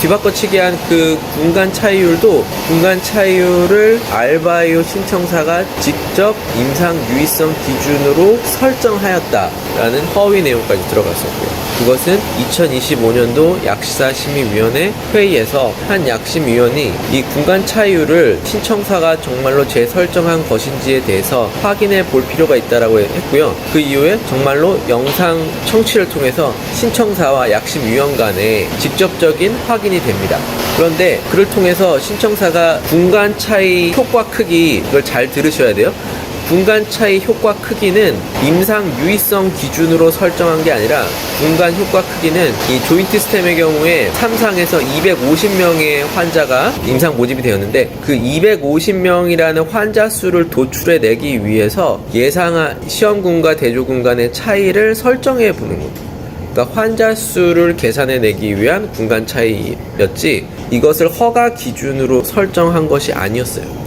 뒤바꿔치기 한 그 공간 차이율도 공간 차이율을 알바이오 신청사가 직접 임상 유의성 기준으로 설정하였다 라는 허위 내용까지 들어갔었고요. 그것은 2025년도 약사심의위원회 회의에서 한 약심위원이 이 공간 차이율을 신청사가 정말로 재설정한 것인지에 대해서 확인해 볼 필요가 있다라고 했고요. 그 이후에 정말로 영상 청취를 통해서 신청사와 약심위원 간의 직접적인 확인이 됩니다. 그런데 그를 통해서 신청사가 공간 차이 효과 크기 이걸 잘 들으셔야 돼요. 공간 차이 효과 크기는 임상 유의성 기준으로 설정한 게 아니라 공간 효과 크기는 이 조인트 스템의 경우에 3상에서 250명의 환자가 임상 모집이 되었는데 그 250명이라는 환자 수를 도출해 내기 위해서 예상한 시험군과 대조군 간의 차이를 설정해 보는 겁니다. 그러니까 환자 수를 계산해 내기 위한 공간 차이였지 이것을 허가 기준으로 설정한 것이 아니었어요.